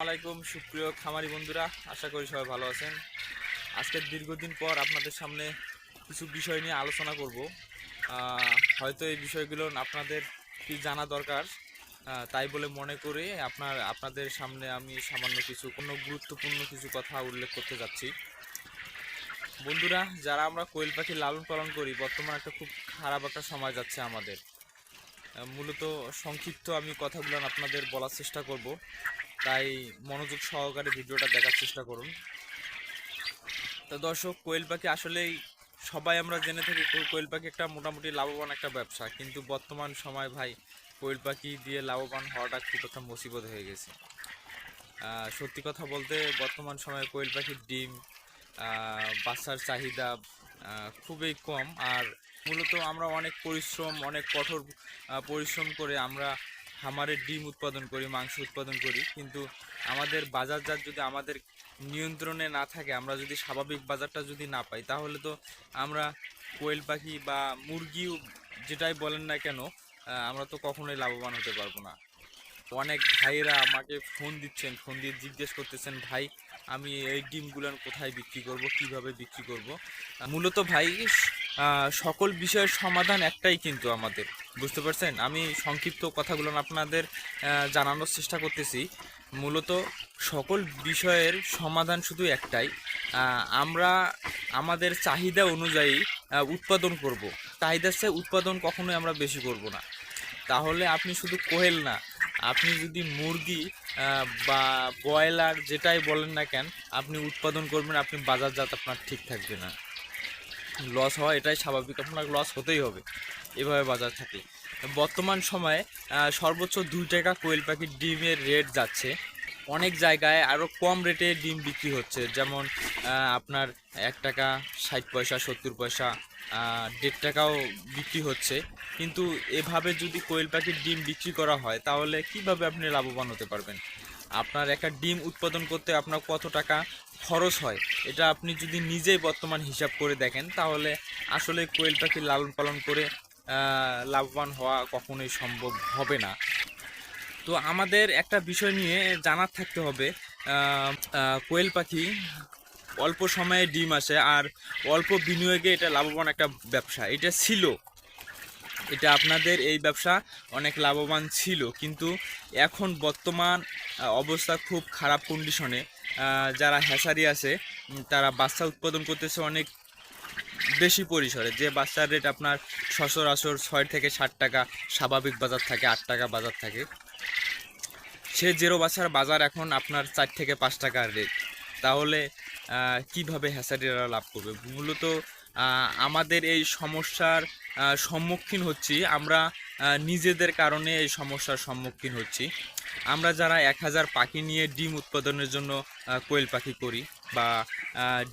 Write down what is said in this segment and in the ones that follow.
আলাইকুম, সুপ্রিয় খামারি বন্ধুরা, আশা করি সবাই ভালো আছেন। আজকে দীর্ঘদিন পর আপনাদের সামনে কিছু বিষয় নিয়ে আলোচনা করব। হয়তো এই বিষয়গুলো আপনাদের কি জানা দরকার। তাই বলে মনে করে আপনার, আপনাদের সামনে আমি সামান্য কিছু, কোনো গুরুত্বপূর্ণ কিছু কথা উল্লেখ করতে যাচ্ছি। বন্ধুরা, যারা আমরা কোয়েল পাখি লালন পালন করি, বর্তমানে একটা খুব খারাপ একটা সময় যাচ্ছে আমাদের। মূলত সংক্ষিপ্ত আমি কথাগুলো আপনাদের বলার চেষ্টা করব। তাই মনোযোগ সহকারে ভিডিওটা দেখার চেষ্টা করুন। তো দর্শক, কোয়েল পাখি আসলেই সবাই আমরা জেনে থাকি কোয়েল পাখি একটা মোটামুটি লাভবান একটা ব্যবসা। কিন্তু বর্তমান সময় ভাই, কোয়েল পাখি দিয়ে লাভবান হওয়াটা খুব একটা মুসিবত হয়ে গেছে। সত্যি কথা বলতে বর্তমান সময়ে কোয়েল পাখির ডিম বাচ্চার চাহিদা খুবই কম। আর মূলত আমরা অনেক পরিশ্রম, অনেক কঠোর পরিশ্রম করে আমরা খামারের ডিম উৎপাদন করি, মাংস উৎপাদন করি। কিন্তু আমাদের বাজারজাত যদি আমাদের নিয়ন্ত্রণে না থাকে, আমরা যদি স্বাভাবিক বাজারটা যদি না পাই, তাহলে তো আমরা কোয়েল পাখি বা মুরগিও যেটাই বলেন না কেন আমরা তো কখনোই লাভবান হতে পারব না। অনেক ভাইয়েরা আমাকে ফোন দিচ্ছেন, ফোন দিয়ে জিজ্ঞেস করতেছেন, ভাই, আমি এই ডিমগুলো কোথায় বিক্রি করব, কীভাবে বিক্রি করব? মূলত ভাই সকল বিষয়ের সমাধান একটাই কিন্তু আমাদের, বুঝতে পারছেন? আমি সংক্ষিপ্ত কথাগুলো আপনাদের জানানোর চেষ্টা করতেছি। মূলত সকল বিষয়ের সমাধান শুধু একটাই আমরা আমাদের চাহিদা অনুযায়ী উৎপাদন করব। চাহিদার চেয়ে উৎপাদন কখনোই আমরা বেশি করব না। তাহলে আপনি শুধু কোয়েল না, আপনি যদি মুরগি বা ব্রয়লার যেটাই বলেন না কেন, আপনি উৎপাদন করবেন, আপনি বাজারজাত আপনার ঠিক থাকবে না। লস হওয়া এটাই স্বাভাবিক আপনার লস হতেই হবে এভাবে বাজার থাকে। বর্তমান সময়ে সর্বোচ্চ দুই টাকা কোয়েল পাখির ডিমের রেট যাচ্ছে। অনেক জায়গায় আরও কম রেটে ডিম বিক্রি হচ্ছে। যেমন আপনার এক টাকা ষাট পয়সা, সত্তর পয়সা দেড় টাকাও বিক্রি হচ্ছে। কিন্তু এভাবে যদি কোয়েল পাখির ডিম বিক্রি করা হয়, তাহলে কীভাবে আপনি লাভবান হতে পারবেন? আপনার একটা ডিম উৎপাদন করতে আপনার কত টাকা খরচ হয়? এটা আপনি যদি নিজেই বর্তমান হিসাব করে দেখেন, তাহলে আসলে কোয়েল পাখি লালন পালন করে লাভবান হওয়া কখনোই সম্ভব হবে না। তো আমাদের একটা বিষয় নিয়ে জানার থাকতে হবে কোয়েল পাখি অল্প সময়ে ডিম আসে আর অল্প বিনিয়োগে এটা লাভবান একটা ব্যবসা। এটা ছিল এটা আপনাদের এই ব্যবসা অনেক লাভবান ছিল। কিন্তু এখন বর্তমান অবস্থা খুব খারাপ কন্ডিশনে যারা হ্যাসারি আছে তারা বাচ্চা উৎপাদন করতেছে অনেক বেশি পরিসরে। যে বাচ্চার রেট আপনার সচরাচর ছয় থেকে ষাট টাকা, স্বাভাবিক বাজার থাকে, আট টাকা বাজার থাকে। সে জেরো বাচ্চার বাজার এখন আপনার চার থেকে পাঁচ টাকার রেট তাহলে কীভাবে হ্যাসারিরা লাভ করবে? মূলত আমাদের এই সমস্যার সম্মুখীন হচ্ছি আমরা নিজেদের কারণে এই সমস্যার সম্মুখীন হচ্ছি আমরা যারা এক হাজার পাখি নিয়ে ডিম উৎপাদনের জন্য কোয়েল পাখি করি বা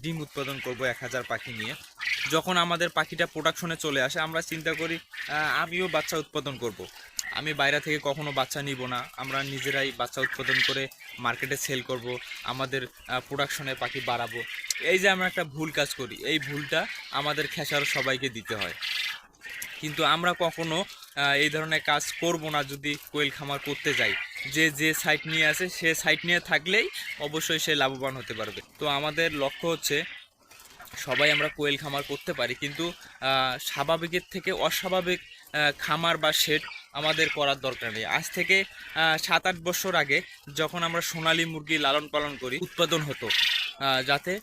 ডিম উৎপাদন করব এক হাজার পাখি নিয়ে, যখন আমাদের পাখিটা প্রোডাকশনে চলে আসে, আমরা চিন্তা করি আমিও বাচ্চা উৎপাদন করব। আমি বাইরে থেকে কখনো বাচ্চা নিব না। আমরা নিজেরাই বাচ্চা উৎপাদন করে মার্কেটে সেল করব, আমাদের প্রোডাকশনে পাখি বাড়াবো। এই যে আমরা একটা ভুল কাজ করি, এই ভুলটা আমাদের খেসার সবাইকে দিতে হয়। কিন্তু আমরা কখনো এই ধরনের কাজ করব না যদি কোয়েল খামার করতে যাই। যে যে সাইট নিয়ে আসে সে সাইট নিয়ে থাকলেই অবশ্যই সে লাভবান হতে পারবে। তো আমাদের লক্ষ্য হচ্ছে সবাই আমরা কোয়েল খামার করতে পারি, কিন্তু স্বাভাবিকের থেকে অস্বাভাবিক খামার বা শেড আমাদের করার দরকার নেই। আজ থেকে সাত আট বছর আগে যখন আমরা সোনালি মুরগি লালন পালন করি, উৎপাদন হতো যাতে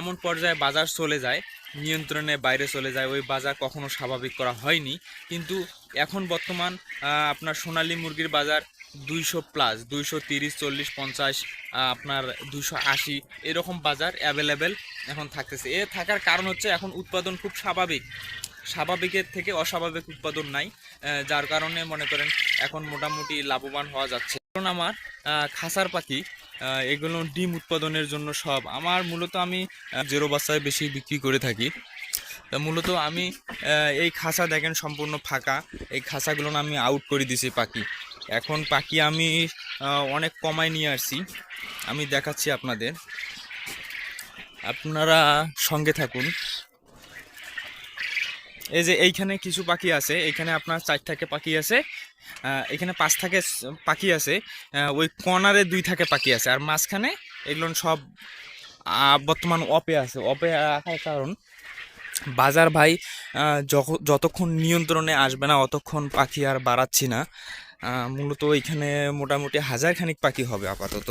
এমন পর্যায়ে বাজার চলে যায় নিয়ন্ত্রণে বাইরে চলে যায়, ওই বাজার কখনো স্বাভাবিক করা হয়নি। কিন্তু এখন বর্তমান আপনার সোনালী মুরগির বাজার দুইশো প্লাস দুইশো তিরিশ, চল্লিশ, পঞ্চাশ আপনার দুইশো আশি, এরকম বাজার অ্যাভেলেবেল এখন থাকতেছে। এ থাকার কারণ হচ্ছে এখন উৎপাদন খুব স্বাভাবিক। স্বাভাবিকের থেকে অস্বাভাবিক উৎপাদন নাই যার কারণে মনে করেন এখন মোটামুটি লাভবান হওয়া যাচ্ছে। কারণ আমার খাসার পাখি এগুলো ডিম উৎপাদনের জন্য সব। আমার মূলত আমি জেরো বাচ্চায় বেশি বিক্রি করে থাকি। তা মূলত আমি এই খাসা দেখেন সম্পূর্ণ ফাঁকা। এই খাসাগুলো আমি আউট করে দিছি পাখি। এখন পাখি আমি অনেক কমায় নিয়ে আসছি। আমি দেখাচ্ছি আপনাদের। আপনারা সঙ্গে থাকুন। এই যে এইখানে কিছু পাখি আছে। এইখানে আপনার চার থেকে পাখি আছে। এখানে পাঁচ থাকে পাখি আছে। ওই কর্নারে দুই থাকে পাখি আছে। আর মাঝখানে এগুলো সব বর্তমান অপে আছে। অপে রাখার কারণ, বাজার ভাই যতক্ষণ নিয়ন্ত্রণে আসবে না, অতক্ষণ পাখি আর বাড়াচ্ছি না। মূলত এখানে মোটামুটি হাজার খানিক পাখি হবে আপাতত।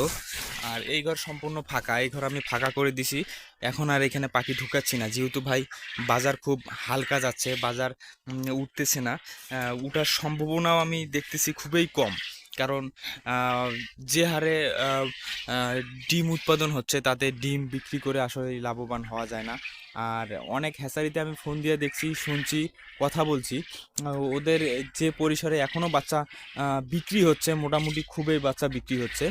আর এই ঘর সম্পূর্ণ ফাঁকা, এই ঘর আমি ফাঁকা করে দিছি। এখন আর এখানে পাখি ঢুকাচ্ছি না। যেহেতু ভাই বাজার খুব হালকা যাচ্ছে, বাজার উঠতেছে না উঠার সম্ভাবনাও আমি দেখতেছি খুবই কম। কারণ যে হারে ডিম উৎপাদন হচ্ছে তাতে ডিম বিক্রি করে আসলে লাভবান হওয়া যায় না। আর অনেক হ্যাচারিতে আমি ফোন দিয়ে দেখছি, শুনছি, কথা বলছি। ওদের যে পরিসরে এখনও বাচ্চা বিক্রি হচ্ছে, মোটামুটি খুবই বাচ্চা বিক্রি হচ্ছে।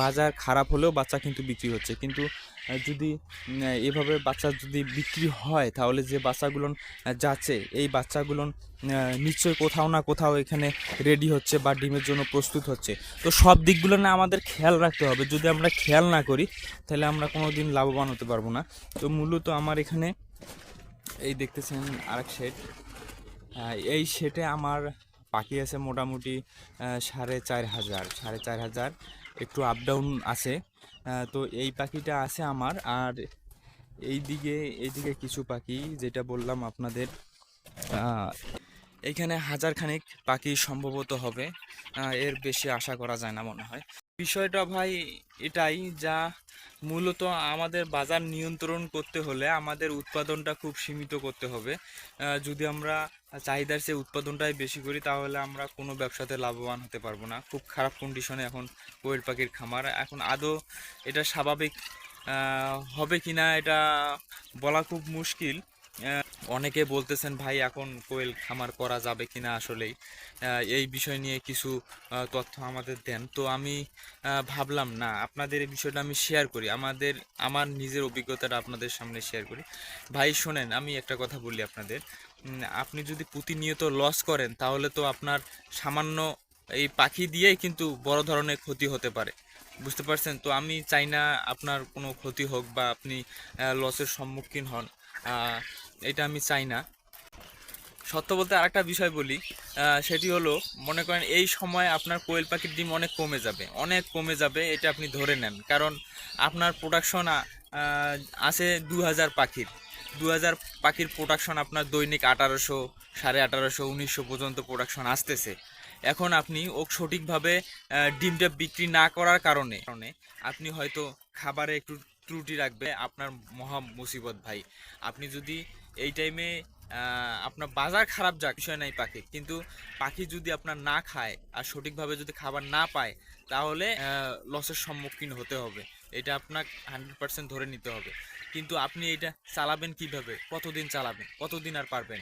বাজার খারাপ হলেও বাচ্চা কিন্তু বিক্রি হচ্ছে। কিন্তু যদি এভাবে বাচ্চা যদি বিক্রি হয়, তাহলে যে বাচ্চাগুলো যাচ্ছে, এই বাচ্চাগুলো নিশ্চয়ই কোথাও না কোথাও এখানে রেডি হচ্ছে বা ডিমের জন্য প্রস্তুত হচ্ছে। তো সব দিকগুলো না আমাদের খেয়াল রাখতে হবে। যদি আমরা খেয়াল না করি, তাহলে আমরা কোনো দিন লাভবান হতে পারব না। তো মূলত আমার এখানে, এই দেখতেছেন আরেক শেড এই শেডে আমার পাখি আছে মোটামুটি সাড়ে চার হাজার, সাড়ে চার হাজার। একটু আপ ডাউন আছে। তো এই পাখিটা আছে আমার। আর এই এইদিকে এইদিকে কিছু পাখি যেটা বললাম আপনাদের এখানে এইখানে হাজার খানিক পাখি সম্ভবত হবে। এর বেশি আশা করা যায় না মনে হয়। বিষয়টা ভাই এটাই যা মূলত আমাদের বাজার নিয়ন্ত্রণ করতে হলে আমাদের উৎপাদনটা খুব সীমিত করতে হবে। যদি আমরা চাহিদার চেয়ে উৎপাদনটাই বেশি করি তাহলে আমরা কোনো ব্যবসাতে লাভবান হতে পারব না। খুব খারাপ কন্ডিশনে এখন কোয়েল পাখির খামার। এখন আদৌ এটা স্বাভাবিক হবে কিনা এটা বলা খুব মুশকিল। অনেকে বলতেছেন, ভাই, এখন কোয়েল খামার করা যাবে কিনা আসলেই? এই বিষয় নিয়ে কিছু তথ্য আমাদের দেন। তো আমি ভাবলাম, না, আপনাদের এই বিষয়টা আমি শেয়ার করি। আমাদের, আমার নিজের অভিজ্ঞতাটা আপনাদের সামনে শেয়ার করি। ভাই, শোনেন, আমি একটা কথা বলি আপনাদের। আপনি যদি প্রতিনিয়ত লস করেন, তাহলে তো আপনার সামান্য এই পাখি দিয়েই কিন্তু বড় ধরনের ক্ষতি হতে পারে। বুঝতে পারছেন? তো আমি চাই না আপনার কোনো ক্ষতি হোক বা আপনি লসের সম্মুখীন হন। এটা আমি চাই না। সত্য বলতে আরেকটা বিষয় বলি সেটি হলো, মনে করেন এই সময় আপনার কোয়েল পাখির ডিম অনেক কমে যাবে, অনেক কমে যাবে, এটা আপনি ধরে নেন। কারণ আপনার প্রোডাকশন আছে দু হাজার পাখির। দু হাজার পাখির প্রোডাকশন আপনার দৈনিক আঠারোশো, সাড়ে আঠারোশো, উনিশশো পর্যন্ত প্রোডাকশন আসতেছে। এখন আপনি ও সঠিকভাবে ডিমটা বিক্রি না করার কারণে কারণে আপনি হয়তো খাবারে একটু ত্রুটি রাখবে, আপনার মহা মুসিবত ভাই। আপনি যদি এই টাইমে আপনার বাজার খারাপ যাক বিষয় নাই পাখি কিন্তু পাখি যদি আপনার না খায় আর সঠিকভাবে যদি খাবার না পায়, তাহলে লসের সম্মুখীন হতে হবে। এটা আপনার হান্ড্রেড পার্সেন্ট ধরে নিতে হবে। কিন্তু আপনি এটা চালাবেন কীভাবে? কতদিন চালাবেন? কতদিন আর পারবেন?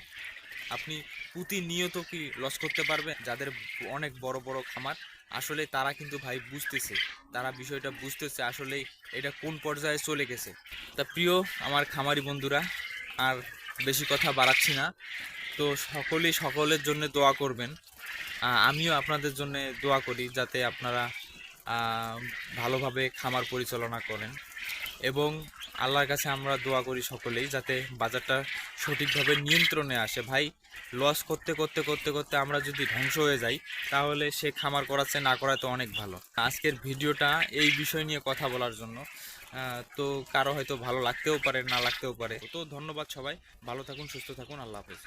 আপনি প্রতিনিয়ত কি লস করতে পারবেন? যাদের অনেক বড় বড় খামার, আসলে তারা কিন্তু ভাই বুঝতেছে। তারা বিষয়টা বুঝতেছে আসলে এটা কোন পর্যায়ে চলে গেছে। তা প্রিয় আমার খামারি বন্ধুরা, আর বেশি কথা বাড়াচ্ছি না। তো সকলেই সকলের জন্য দোয়া করবেন। আমিও আপনাদের জন্য দোয়া করি যাতে আপনারা ভালোভাবে খামার পরিচালনা করেন। এবং আল্লাহর কাছে আমরা দোয়া করি সকলেই যাতে বাজারটা সঠিকভাবে নিয়ন্ত্রণে আসে। ভাই লস করতে করতে করতে করতে আমরা যদি ধ্বংস হয়ে যাই, তাহলে সে খামার করাচ্ছে, না করা তো অনেক ভালো। আজকের ভিডিওটা এই বিষয় নিয়ে কথা বলার জন্য। তো কারও হয়তো ভালো লাগতেও পারে, না লাগতেও পারে। তো ধন্যবাদ সবাই। ভালো থাকুন, সুস্থ থাকুন। আল্লাহ হাফেজ।